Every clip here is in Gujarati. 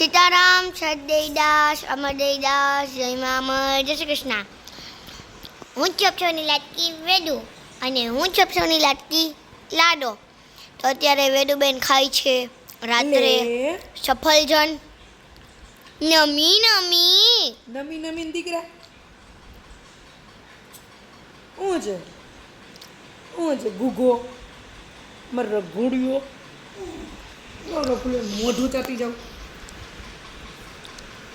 સીતારામ સદૈદાસ અમરદેદાસ જય મામર જય શ્રી કૃષ્ણ. હું ચપસોની લાટકી વેદુ અને હું ચપસોની લાટકી લાડો. તો અત્યારે વેદુબેન ખાય છે રાત્રે સફરજન. નમી નમી. નમી નમી દીકરા? હું છે ગુગો? મારો રઘોડિયો? મોઢું ચાટી જાઉં.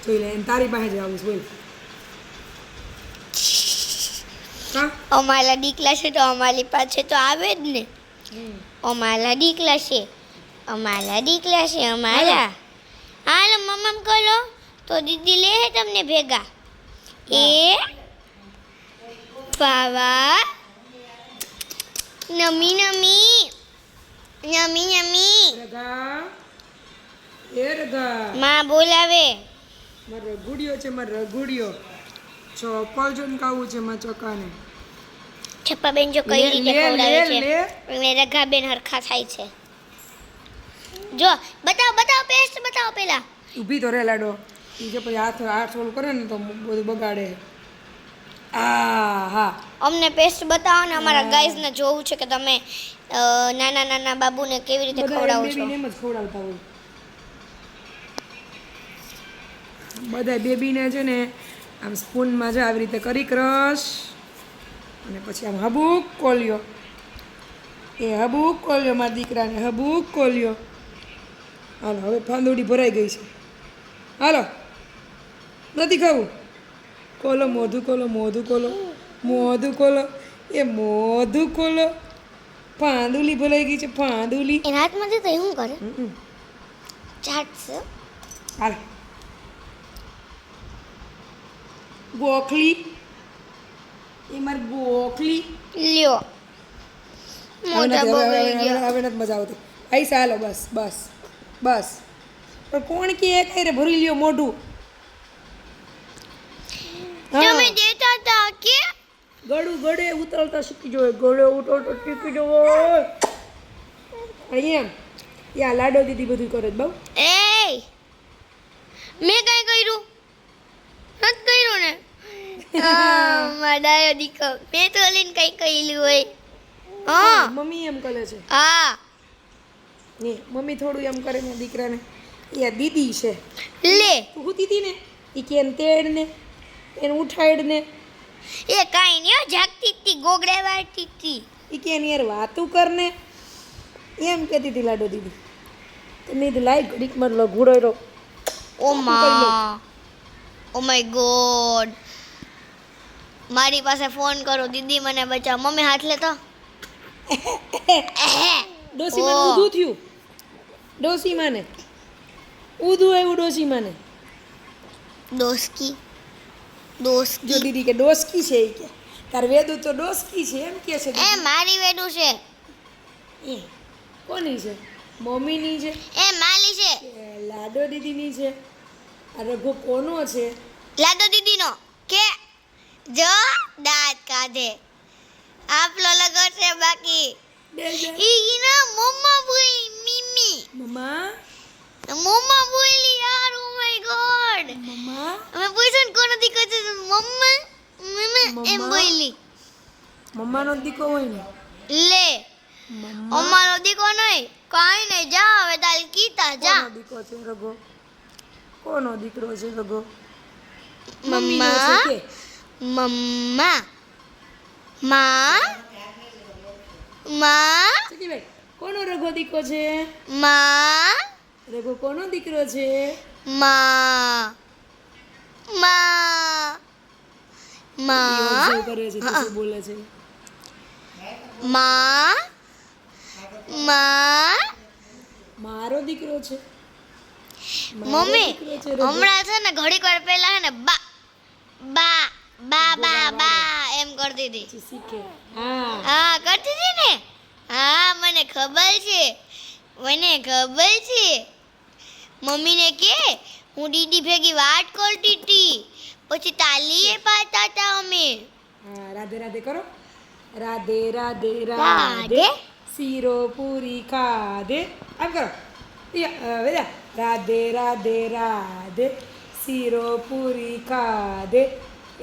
જોઈ લે તારી પાસે જ આવું છું બોલ. અમારા દીકલા છે તો અમારી પાસે તો આવે જ ને. અમારા દીકલા છે. અમારા દીકલા છે અમારા. હાલો. મમ્મમ કરો તો દીદી લે તમને ભેગા. એ પાવા નમી નમી. નમી નમી. માં બોલાવે. મારો રઘુડિયો છે મારો રઘુડિયો. ચોપલ જોન ખાવું છે માં ચોકાને. છપ્પા બેન જો કઈ રીતે ખવડાવે છે. લે. અને રઘા બેન હરખા થાય છે. જો બતાવો બતાવ પેસ્ટ બતાવ પેલા. ઊભી તો રે લાડો. ઈ જે પછી હાથ હાથ ઓલું કરે ને તો બધું બગાડે. આ હા અમને પેસ્ટ બતાવો ને અમારા ગાઈઝને જોવું છે કે તમે નાના નાના બાબુને કેવી રીતે ખવડાવો છો. એમ જ ખવડાવતા હોય. બધા બેબીને છે ને આમ સ્પૂનમાં છે આવી રીતે કરી ક્રશ. અને પછી આમ હબુક કોલ્યો. એ હબુક કોલ્યો મારા દીકરાને હબુક કોલ્યો. હાલો હવે ફાંદોડી ભરાઈ ગઈ છે. હાલો. નથી ખાવું? કોલો મોધું કોલો મોધું કોલો. મોધું કોલો. એ મોધું કોલો. ફાંદુલી ભરાઈ ગઈ છે ફાંદુલી. એના હાથમાંથી તો શું કરે? ચાટ છે હાલ. ગોખલી એ મારી ગોખલી લ્યો. મોઢા બગડી ગયા. હવે નથી મજા આવતી. આઈ હાલો બસ બસ બસ. પણ કોણ કે કઈ રે? ભરી લ્યો મોઢું. તમે દેતા હતા કે? ગળું ગળે ઉતરતા શીખી જોઈએ ગળે ઉતરતા શીખી જવો અહીંયા. યા લાડો દીદી બધું કરે બહુ એ મેં કઈ કર્યું નથી કર્યું ને હા, મારા ડાયો દીકરો. મેં તો લઈને કઈ કહેલું હોય. હા મમ્મી એમ કરે છે. હા. ને મમ્મી થોડું એમ કરે ને દીકરાને. યા દીદી છે. લે. તું દીદી ને? એ કે એને તેડ ને એને ઉઠાડ ને. એ કાઈ નહીં હો, જાગતી તી ગોગડે વાળતી તી. એ કે એની યાર વાતું કર ને. એમ કહેતી હતી લાડો દીદી. તમે તો લાઈ ઘડીકમાં લઘુડો રો ઓ મા. Oh my God. મારી પાસે ફોન કરો દીદી મને બચાવ. મમ્મી હાથ લેતો ડોસી મને ઓહ. ઊધું થયું. ડોસી મને ઊધું એવું ડોસી ડોસકી દોસ્કી જો દીદી કે ડોસકી છે એ કે. તાર વેદુ તો ડોસકી છે એમ કે છે એ. મારી વેડું છે. એ કોની છે? મમ્મીની છે? એ માલી છે. લાડો દીદીની છે. આ રઘુ કોનો છે? લાદો દીદીનો. જો દાંત કાઢે. આપલો લગો છે બાકી. ઈ ના મમ્મા બોલી મીમી. મમ્મા મમ્મા બોલી યાર ઓ માય ગોડ મમ્મા અમે પૂછન ને કોનો દીકરો છે? મમ્મા મમ્મા એમ મમ્મા? બોલી મમ્માનો દીકો હોય ને? લે. મમ્મા દીકો નહીં કાઈ નહીં જા હવે તારી કીતા જા. કોનો દીકો છે રગો કોનો દીકરો છે રગો મમ્મા? છે કે મમ્મા માં માં સચીભાઈ કોનો રઘો દીકો છે માં રઘો કોનો દીકરો છે માં માં ઈ માં observe કરે છે તો શું બોલે છે માં માં મારો દીકરો છે મારો મમ્મી દીકરો છે રઘો. હમણાં છે ને ઘડીક વાર પહેલા છે ને બા બા બા બા બા એમ કરતી હતી. શીખે. હા. હા કરતી હતી ને? હા મને ખબર છે. મને ખબર છે. મમ્મીને કે હું દીદી ભેગી વાત કરતી હતી. પછી તાલીએ પાતા હતા અમે. હા રાધે રાધે કરો. રાધે રાધે રાધે. શીરો પૂરી ખાધે. આમ કરો. રાધે રાધે રાધે. શીરો પૂરી ખાધે.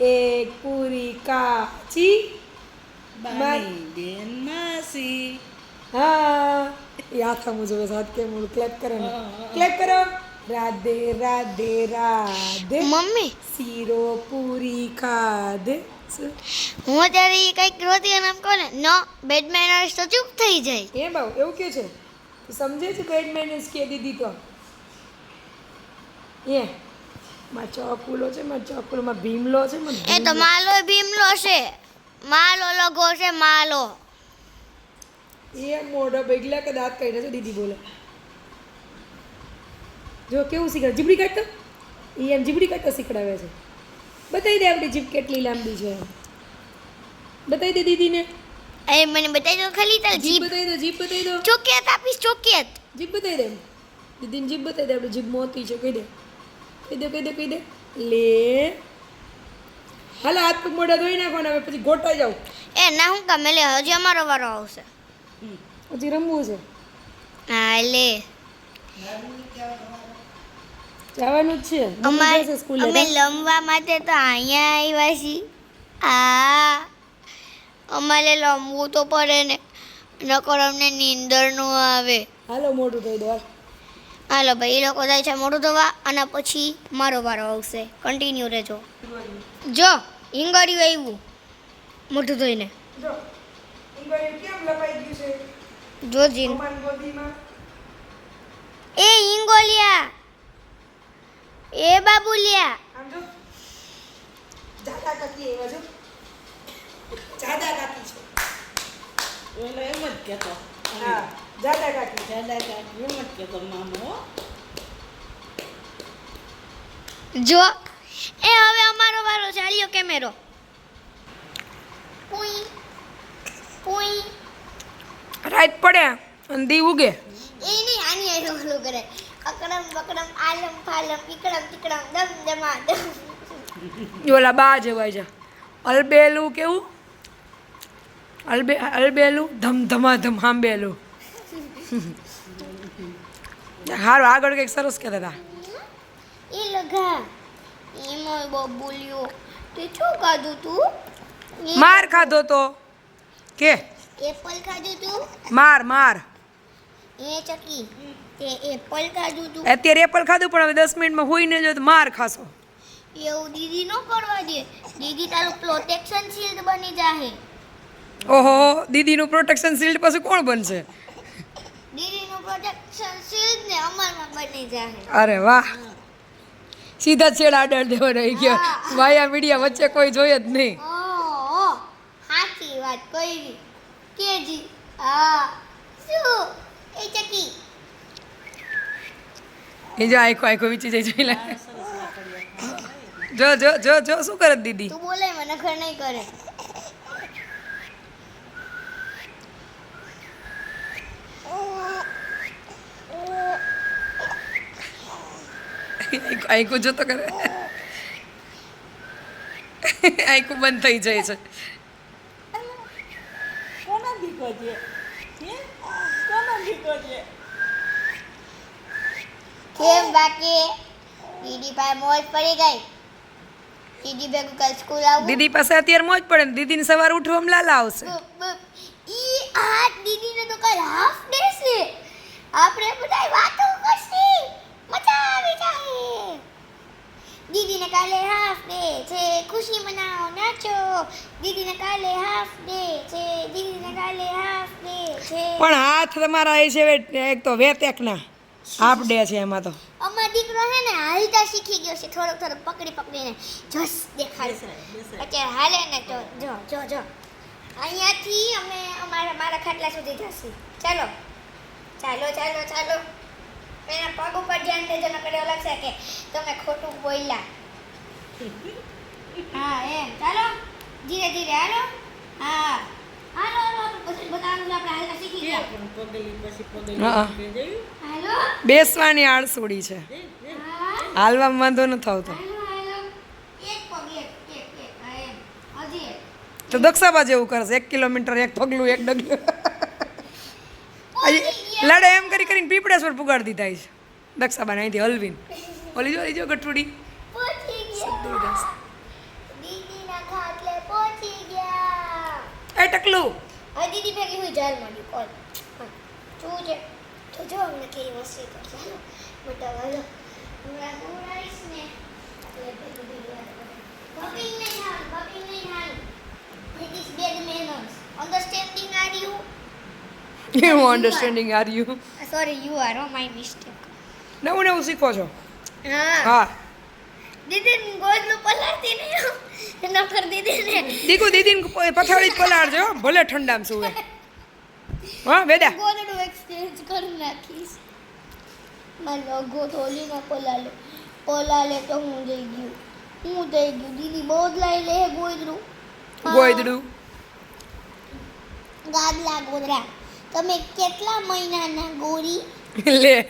એક પૂરી કાચી બાની માસી. હા યાદ હાથા મુજબ સાથ કે મૂળ ક્લેપ કરો ને. ક્લેપ કરો. રાધે રાધે રાધે. મમ્મી. શીરો પૂરી ખાધે. હું અત્યારે એ કંઈક રોતી અને એમ કહું ને નો બેડ મેનર્સ તો ચૂપ થઈ જાય. એ બાવ એવું કે છે? તું સમજે છે બેડ મેનેજ કે દીદી તો? એ. માં ચોકુલો છે માં ચોકુલોમાં ભીમલો છે એ તો માલો ભીમલો છે. માલો લગો છે માલો. એ મોઢો બગલા કે દાંત કાઢ્યા છે દીદી બોલે. જો કેવું શીખવાડે? જીબડી કાઢતો? એ એમ જીબડી કાઢતો શીખડાવે છે. બતાવી દે આપણી જીભ કેટલી લાંબી છે બતાવી દે દીદીને. એ મને બતાવી દો ખાલી તાર જીભ જીભ. બતાવી દો જીભ બતાવી દો. ચોકિયત આપીશ ચોકિયત. જીભ બતાવી દે દીદીને જીભ બતાવી દે આપણી જીભ મોતી છે કહી દે. કહી દે કહી દે કહી દે. લે. હાલ હાથ પગ મોઢા ધોઈ નાખો ને હવે પછી ગોટાઈ જાવ એ ના હું કામ લે હજી અમારો વારો આવશે. હજી રમવું છે. હા લે. જવાનું જ છે. અમારે સ્કૂલે અમે લમવા માટે તો અહીંયા આવ્યા છીએ. આ અમારે લમવું તો પડે ને નકર અમને નીંદર નો આવે. હાલો મોઢું ધોઈ દો હાલ. ભાઈ એ લોકો જાય છે મોઢું ધોવા અને પછી મારો વારો આવશે. કન્ટિન્યુ રહેજો. જો હિંગોળ્યું આવ્યું. મોઢું ધોઈને. જો ઈંગળીયું કેમ લપાઈ ગયું છે? જોજી. એ હિંગોલિયા. એ બાબુલિયા. જાદા કાકી એવા જો. જાડા કાકી છે. એમ જ કહેતો. હા. જાડા કાકી દાદા કાકી એમ જ મામો જો એ હવે અમારો વારો ચાલ્યો કેમેરો. પુઈ પુઈ. રાત પડે અને દી ઉગે. એ નહીં આની આઈ ઓલું કરે. અકડમ બકડમ આલમ ફાલમ ઈકડમ તીકડમ દમ દમા દમ. ઓલા બા જેવાય છે. અલબેલું કેવું? અલબે અલબેલું ધમ ધમા ધમ હાંબેલું. હારું આગળ કંઈક સરસ કહેતા હતા એ લગા એમાં બબુલ્યો તે શું ખાધું તું? માર ખાધો તો. કે? એપલ ખાધું તું? માર માર. એ ચકી તે એપલ ખાધું તું? અત્યારે એપલ ખાધું પણ હવે દસ મિનિટમાં હોઈને જો તો માર ખાશો. એવું દીદી નો કરવા દે. દીદી તારું પ્રોટેક્શન શિલ્ડ બની જાહે. ઓહો દીદીનું પ્રોટેક્શન શિલ્ડ પછી કોણ બનશે? પ્રોટેક્શન શીલ્ડ ને અમારમાં બની અરે વાહ. સીધા છેડા આડર દેવો રહી ગયો. વાયા મીડિયા વચ્ચે કોઈ જોઈએ જ નહીં. સાચી વાત કોઈ કેજી હા. શું? એ ચકી. એ જો આખો આખો વિચી જાય જોઈ લે. જો જો જો જો શું કરે દીદી? તું બોલે મને ખર નહીં કરે આખું જો તો કરે. આખું બંધ થઈ જાય છે. કેમ બાકી? દીદી પાસે મોજ પડી ગઈ? દીદી ભેગું કાલ સ્કૂલ આવું? દીદી પાસે અત્યારે મોજ પડે ને દીદીને સવાર ઉઠવામાં લાલા આવશે. ઈ આ દીદીને તો કાલ હાફ આપણે બધાય વાતો કરશી. મજા આવી જાય. દીદીને કાલે હાફ ડે છે. ખુશી મનાવો નાચો. દીદીને કાલે હાફ ડે છે. દીદીને કાલે હાફ ડે છે. પણ હાથ તમારા એ છે એક તો વેતેકના. હાફ ડે છે એમાં તો. અમાર દીકરો છે ને હાલતા શીખી ગયો છે. થોડોક થોડોક પકડી પકડીને જસ દેખાડશે અત્યારે હાલે ને તો જો જો જો. અહીંયાથી અમે અમારા મારા ખાટલા સુધી જશું. ચાલો. ચાલો ચાલો ચાલો. એના પગ ઉપર ધ્યાન દેજો ન કરે લાગશે કે તમે ખોટું બોલ્યા. હા એમ. ચાલો. ધીરે ધીરે હાલો. હા. હાલો હાલો પછી બતાવવાનું આપણે હાલતા શીખી ગયા. પગલી પછી પગલી હાલો. બેસવાની આળસુડી છે. હાલવા હાલવામાં વાંધો ન થવતો તો દક્ષાબા જેવું કરશે. એક કિલોમીટર એક પગલું એક ડગલું. લડે એમ કરી કરીને પીપળેશ્વર પુગાડી દીધા છે. દક્ષાબાને અહીંથી હલવીને. ઓલી જો જો ગઠુડી. એ ટકલું. આ દીદી ભેગી હું જાર માંડી કોલ શું છે તો જો અમને કેવી મસ્તી કરશે. હાલો. મોટા વાલો હું ને. એટલે ભેગી ભેગી નહીં હાલ, નહીં હાલ. You? હું understanding are you sorry you are oh my mistake નવું નવું શીખો છો. હા. હા. દીદી ગોદલું પલાળતી નહીં. નકર દીદીને દીકુ દીદીન પથાળી જ પલાળજો ભલે ઠંડામાં સુવે. હા વેદા. ગોદડું એક્સચેન્જ કરી નાખીશ. મારો લોગો થોલી ન પલાળે. પલાલે તો હું જઈ ગયું. હું જઈ ગયું. દીદી બદલાઈ લે ગોદડું. ગોદડું. ગાદલા ગોદરા તમે કેટલા મહિનાના ગોરી? લે.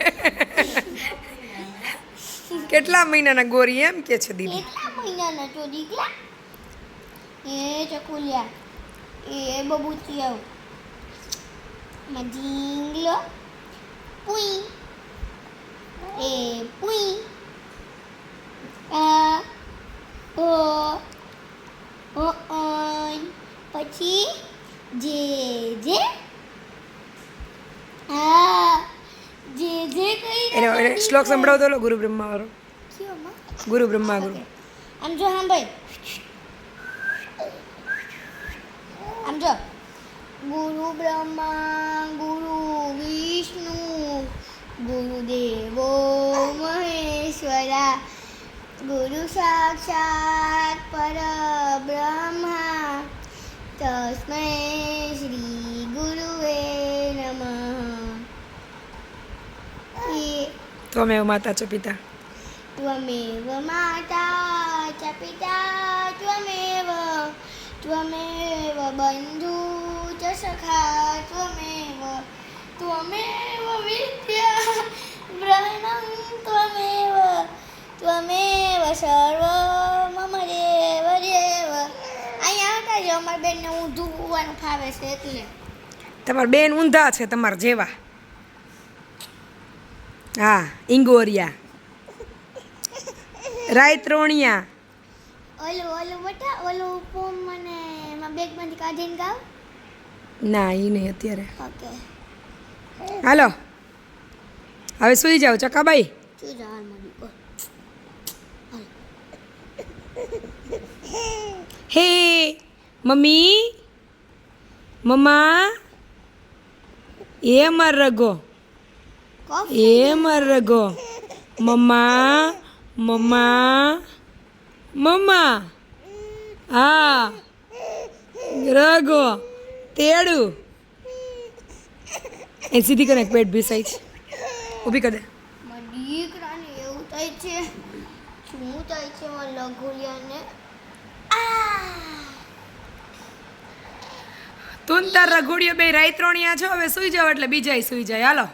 કેટલા મહિનાના ગોરી એમ કે છે દીદી? કેટલા મહિનાના છો દીકરા? એ ચકુલિયા એ બબુચિયાઓ માં ઝીંગલો પુઈ. એ પુઈ. આ ઓ ઓ ઓન. પછી જે જે. એને શ્લોક સંભળાવતો લો ગુરુ બ્રહ્મા વાળો ગુરુ બ્રહ્મા ગુરુ આમ જો સાંભળ આમ જો. ગુરુ બ્રહ્મા ગુરુ વિષ્ણુ ગુરુદેવો મહેશ્વરા ગુરુ સાક્ષાત પરબ્રહ્મા તસ્મૈ શ્રી ગુરુવે નમઃ એ ત્વમેવ માતા ચ પિતા. ત્વમેવ માતા ચ પિતા ત્વમેવ ત્વમેવ બંધુ ચ સખા ત્વમેવ ત્વમેવ વિદ્યા બ્રહ્ણં ત્વમેવ ત્વમેવ સર્વ મમ દેવ દેવ. અહીંયા આવતા જો અમારી બેનને ઊંધું હોવાનું ફાવે છે એટલે. તમારા બેન ઊંધા છે તમારા જેવા. હા ઇંગોરિયા. રાયત્રોણિયા. ઓલું ઓલું બટા ઓલું પોમ મને એમાં બેગમાંથી કાઢીને ગાવ. ના એ નહીં અત્યારે. ઓકે. હાલો. હવે સુઈ જાઓ ચકાબાઈ. ભાઈ જવાનું હે મમ્મી. મમ્મા. એ અમાર રગો એ મર રગો મમ્મા મમ્મા મમ્મા હા રગો તેડું એ સીધી કરે પેટ ભીસાઈ છે ઊભી કરી દે દીકરાને એવું થાય છે શું થાય છે મારા લઘુલિયાને તું તાર રઘોડિયો બે રાયત્રોણિયા છો હવે સુઈ જાવ એટલે બીજાય સુઈ જાય હાલો